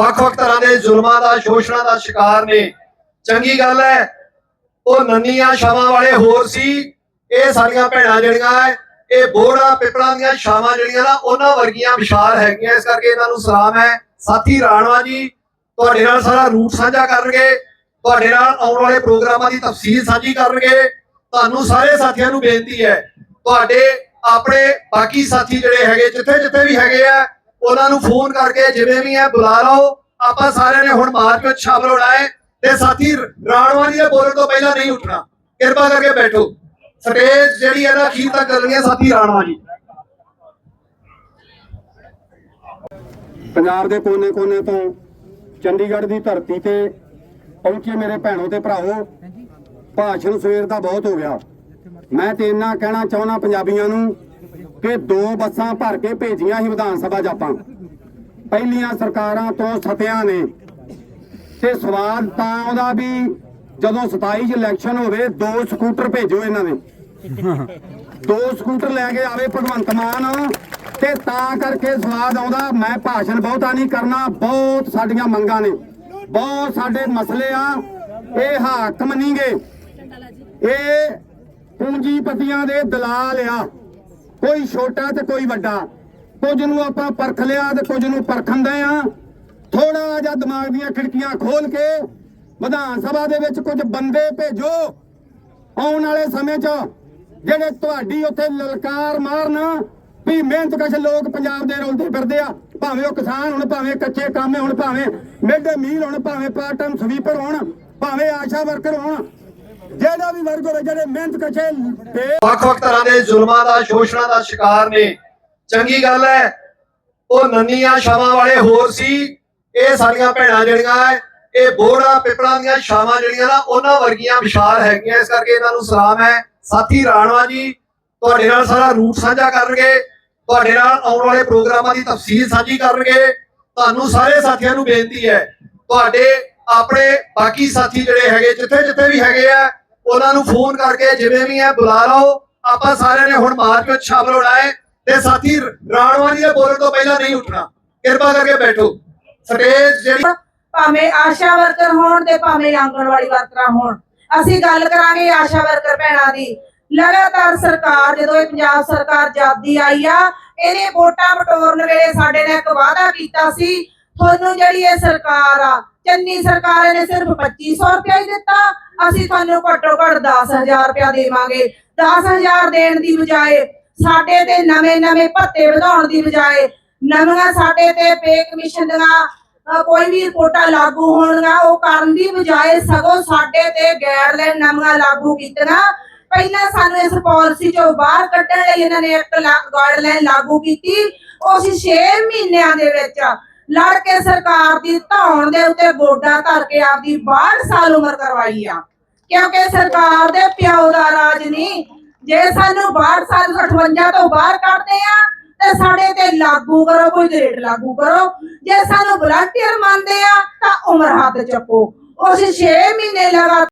ਵੱਖ-ਵੱਖ ਤਰ੍ਹਾਂ ਦੇ ਜ਼ੁਲਮਾਂ ਦਾ, ਸ਼ੋਸ਼ਣਾਂ ਦਾ ਸ਼ਿਕਾਰ ਨੇ। ਚੰਗੀ ਗੱਲ ਹੈ, ਉਹ ਨੰਨੀਆਂ ਸ਼ਾਮਾਂ ਵਾਲੇ ਹੋਰ ਸੀ। ਇਹ ਸਾਡੀਆਂ ਭੈਣਾਂ ਜਿਹੜੀਆਂ ਐ, ਇਹ ਬੋੜਾ ਪਿਪਲਾਂ ਦੀਆਂ ਸ਼ਾਮਾਂ ਜਿਹੜੀਆਂ ਨਾ, ਉਹਨਾਂ ਵਰਗੀਆਂ ਵਿਸ਼ਾਲ ਹੈਗੀਆਂ। ਇਸ ਕਰਕੇ ਇਹਨਾਂ ਨੂੰ ਸਲਾਮ ਹੈ। ਸਾਥੀ ਰਾਣਵਾ ਜੀ, ਤੁਹਾਡੇ ਨਾਲ ਸਾਰਾ ਰੂਟ ਸਾਂਝਾ ਕਰਨਗੇ। ਤੁਹਾਡੇ ਨਾਲ ਆਉਣ ਵਾਲੇ ਪ੍ਰੋਗਰਾਮਾਂ ਦੀ ਤਫਸੀਲ ਸਾਂਝੀ ਕਰਨਗੇ। ਤੁਹਾਨੂੰ ਸਾਰੇ ਸਾਥੀਆਂ ਨੂੰ ਬੇਨਤੀ ਹੈ, ਤੁਹਾਡੇ ਆਪਣੇ ਬਾਕੀ ਸਾਥੀ ਜਿਹੜੇ ਹੈਗੇ ਜਿੱਥੇ ਜਿੱਥੇ ਵੀ ਹੈਗੇ ਆ ਉਹਨਾਂ ਨੂੰ ਫੋਨ ਕਰਕੇ ਜਿਵੇਂ ਵੀ ਹੈ ਬੁਲਾ ਲਓ। ਆਪਾਂ ਸਾਰਿਆਂ ਨੇ ਹੁਣ ਮਾਰਚ ਵਿੱਚ ਸ਼ਾਮਲ ਹੋਣਾ ਹੈ। ਤੇ ਸਾਥੀ ਰਾਣਵਾ ਦੇ ਬੋਲਣ ਤੋਂ ਪਹਿਲਾਂ ਨਹੀਂ ਉੱਠਣਾ। ਕਿਰਪਾ ਕਰਕੇ ਬੈਠੋ। ਸਟੇਜ ਜਿਹੜੀ ਹੈ ਨਾ, ਅਖੀਰ ਤੱਕ ਚੱਲਣੀ ਹੈ ਸਾਥੀ ਰਾਣਵਾ ਪੰਜਾਬ ਦੇ ਕੋਨੇ-ਕੋਨੇ ਤੋਂ ਚੰਡੀਗੜ੍ਹ ਦੀ ਧਰਤੀ ਤੇ ਪਹੁੰਚੇ ਮੇਰੇ ਭੈਣੋ ਤੇ ਭਰਾਵੋ, ਭਾਸ਼ਣ ਸਵੇਰ ਦਾ ਬਹੁਤ ਹੋ ਗਿਆ। ਮੈਂ ਤੇ ਇੰਨਾ ਕਹਿਣਾ ਚਾਹੁੰਦਾ ਪੰਜਾਬੀਆਂ ਨੂੰ ਕਿ ਦੋ ਬੱਸਾਂ ਭਰ ਕੇ ਭੇਜੀਆਂ ਸੀ ਵਿਧਾਨ ਸਭਾ 'ਚ ਆਪਾਂ। ਪਹਿਲੀਆਂ ਸਰਕਾਰਾਂ ਤੋਂ ਸਤਿਆਂ ਨੇ। ਤੇ ਸਵਾਲ ਤਾਂ ਆਉਂਦਾ ਵੀ ਜਦੋਂ 27 ਚ ਇਲੈਕਸ਼ਨ ਹੋਵੇ, ਦੋ ਸਕੂਟਰ ਭੇਜੋ ਇਹਨਾਂ ਦੇ ਦੋ ਸਕੂਟਰ ਲੈ ਕੇ ਆਵੇ ਭਗਵੰਤ ਮਾਨ ਤੇ ਤਾਂ ਕਰਕੇ ਸਵਾਦ ਆਉਂਦਾ, ਮੈਂ ਭਾਸ਼ਣ ਬਹੁਤਾ ਨਹੀਂ ਕਰਨਾ, ਬਹੁਤ ਸਾਡੀਆਂ ਮੰਗਾਂ ਨੇ। ਬਹੁਤ ਸਾਡੇ ਮਸਲੇ ਆ, ਇਹ ਹਾਕਮ ਨਹੀਂਗੇ ਇਹ ਪੂੰਜੀਪਤੀਆਂ ਦੇ ਦਲਾਲ ਆ। ਕੋਈ ਛੋਟਾ ਤੇ ਕੋਈ ਵੱਡਾ। ਕੁਝ ਨੂੰ ਆਪਾਂ ਪਰਖ ਲਿਆ ਤੇ ਕੁਝ ਨੂੰ ਪਰਖੰਦੇ ਆ। ਥੋੜਾ ਜਿਹਾ ਦਿਮਾਗ ਦੀਆਂ ਖਿੜਕੀਆਂ ਖੋਲ ਕੇ ਵਿਧਾਨ ਸਭਾ ਦੇ ਵਿੱਚ ਕੁਝ ਬੰਦੇ ਭੇਜੋ। ਆਉਣ ਵਾਲੇ ਸਮੇਂ 'ਚ ਜਿਹੜੇ ਤੁਹਾਡੀ ਉੱਥੇ ਲਲਕਾਰ ਮਾਰਨ, ਵੀ ਮਿਹਨਤਕਸ਼ ਲੋਕ ਪੰਜਾਬ ਦੇ ਰੋਲਦੇ ਫਿਰਦੇ ਆ। ਭਾਵੇਂ ਉਹ ਕਿਸਾਨ ਹੁਣ, ਭਾਵੇਂ ਕੱਚੇ ਕਾਮੇ ਹੁਣ, ਭਾਵੇਂ ਮਿਡ ਮੀਲ ਹੁਣ, ਭਾਵੇਂ ਪਾਰਟ ਟਾਈਮ ਸਵੀਪਰ ਹੋਣ, ਭਾਵੇਂ ਆਸ਼ਾ ਵਰਕਰ ਹੋਣ ਜਿਹੜਾ ਵੀ ਵਰਗ ਹੋਵੇ ਜਿਹੜੇ ਮਿਹਨਤਕਸ਼ ਤੇ ਵੱਖ-ਵੱਖ ਤਰ੍ਹਾਂ ਦੇ ਜ਼ੁਲਮਾਂ ਦਾ, ਸ਼ੋਸ਼ਣਾਂ ਦਾ ਸ਼ਿਕਾਰ ਨੇ। ਚੰਗੀ ਗੱਲ ਹੈ, ਉਹ ਨੰਨੀਆਂ ਸ਼ਾਮਾਂ ਵਾਲੇ ਹੋਰ ਸੀ। ਇਹ ਸਾਡੀਆਂ ਭੈਣਾਂ ਜਿਹੜੀਆਂ ਇਹ ਬੋੜਾ ਪਿਪਲਾਂ ਦੀਆਂ ਸ਼ਾਮਾਂ ਜਿਹੜੀਆਂ ਨਾ, ਉਹਨਾਂ ਵਰਗੀਆਂ ਵਿਸ਼ਾਲ ਹੈਗੀਆਂ। ਇਸ ਕਰਕੇ ਇਹਨਾਂ ਨੂੰ ਸਲਾਮ ਹੈ। ਸਾਥੀ ਰਾਣਵਾ ਜੀ, ਤੁਹਾਡੇ ਨਾਲ ਸਾਰਾ ਰੂਟ ਸਾਂਝਾ ਕਰਨਗੇ। ਤੁਹਾਡੇ ਨਾਲ ਆਉਣ ਵਾਲੇ ਪ੍ਰੋਗਰਾਮਾਂ ਦੀ ਤਫਸੀਲ ਸਾਂਝੀ ਕਰਨਗੇ। ਤੁਹਾਨੂੰ ਸਾਰੇ ਸਾਥੀਆਂ ਨੂੰ ਬੇਨਤੀ ਹੈ, ਤੁਹਾਡੇ ਆਪਣੇ ਬਾਕੀ ਸਾਥੀ ਜਿਹੜੇ ਹੈਗੇ ਜਿੱਥੇ ਜਿੱਥੇ ਵੀ ਹੈਗੇ ਆ ਉਹਨਾਂ ਨੂੰ ਫੋਨ ਕਰਕੇ ਜਿਵੇਂ ਵੀ ਹੈ ਬੁਲਾ ਲਓ। ਆਪਾਂ ਸਾਰਿਆਂ ਨੇ ਹੁਣ ਮਾਰਚ ਵਿੱਚ ਸ਼ਾਮਲ ਹੋਣਾ ਹੈ ਤੇ ਸਾਥੀ, ਰਾਣਵਾ ਦੇ ਬੋਲਣ ਤੋਂ ਪਹਿਲਾਂ ਨਹੀਂ ਉੱਠਣਾ। ਕਿਰਪਾ ਕਰਕੇ ਬੈਠੋ। ਸਟੇਜ ਜਿਹੜੀ ਭਾਵੇਂ ਆਸ਼ਾ ਵਰਕਰ ਹੋਣ ਤੇ ਭਾਵੇਂ ਆਂਗਣਵਾੜੀ ਵਰਕਰਾਂ ਹੋਣ, ਅਸੀਂ ਗੱਲ ਕਰਾਂਗੇ ਆਸ਼ਾ ਵਰਕਰ ਭੈਣਾਂ ਦੀ। ਲਗਾਤਾਰ ਸਰਕਾਰ, ਜਦੋਂ ਇਹ ਪੰਜਾਬ ਸਰਕਾਰ ਜਾਦੀ ਆਈ ਆ, ਇਹਨੇ ਵੋਟਾਂ ਬਟੋਰਨ ਵੇਲੇ ਸਾਡੇ ਨੇ ਇੱਕ ਵਾਅਦਾ ਕੀਤਾ ਸੀ। ਤੁਹਾਨੂੰ ਜਿਹੜੀ ਇਹ ਸਰਕਾਰ ਆ ਚੰਨੀ ਸਰਕਾਰ ਨੇ ਸਿਰਫ 2500 ਰੁਪਇਆ ਹੀ ਦਿੱਤਾ। ਅਸੀਂ ਤੁਹਾਨੂੰ ਘੱਟੋ ਘੱਟ 10000 ਰੁਪਇਆ ਦੇਵਾਂਗੇ। 10000 ਦੇਣ ਦੀ ਬਜਾਏ ਸਾਡੇ ਤੇ ਨਵੇਂ-ਨਵੇਂ ਭੱਤੇ ਵਧਾਉਣ ਦੀ ਬਜਾਏ ਨਵੀਆਂ ਸਾਡੇ ਤੇ ਪੇ ਕਮਿਸ਼ਨ ਦੀਆਂ ਕੋਈ ਵੀ ਰਿਪੋਰਟਾਂ ਲਾਗੂ ਹੋਣਗੀਆਂ, ਉਹ ਕਰਨ ਦੀ ਬਜਾਏ ਸਗੋਂ ਸਾਡੇ ਤੇ ਗੈਰਲਾਈਨ ਨਵੀਆਂ ਲਾਗੂ ਕੀਤੀਆਂ। ਪਹਿਲਾਂ ਸਾਨੂੰ ਇਸ ਪਾਲਿਸੀ ਚੋਂ ਬਾਹਰ ਕੱਢਣ ਲਈ ਇਹਨਾਂ ਨੇ ਇੱਕ ਗਾਈਡਲਾਈਨ ਲਾਗੂ ਕੀਤੀ। ਉਹ ਅਸੀਂ 6 ਮਹੀਨਿਆਂ ਦੇ ਵਿੱਚ ਲੜ ਕੇ ਸਰਕਾਰ ਦੀ ਧੌਣ ਦੇ ਉੱਤੇ ਗੋਡਾ ਧਰ ਕੇ ਆਪਦੀ 62 ਸਾਲ ਉਮਰ ਕਰਵਾਈ ਆ। ਕਿਉਂਕਿ ਸਰਕਾਰ ਦੇ ਪਿਓ ਦਾ ਰਾਜ ਨਹੀਂ, ਜੇ ਸਾਨੂੰ 62 ਸਾਲ 58 ਤੋਂ ਬਾਹਰ ਕੱਢਦੇ ਆ, ਤੇ ਸਾਡੇ ਤੇ ਲਾਗੂ ਕਰੋ, ਕੋਈ ਰੇਟ ਲਾਗੂ ਕਰੋ। ਜੇ ਸਾਨੂੰ ਵਲੰਟੀਅਰ ਮੰਨਦੇ ਆ, ਤਾਂ ਉਮਰ ਹੱਦ ਚੱਕੋ। ਉਸ 6 ਮਹੀਨੇ ਲਗਾ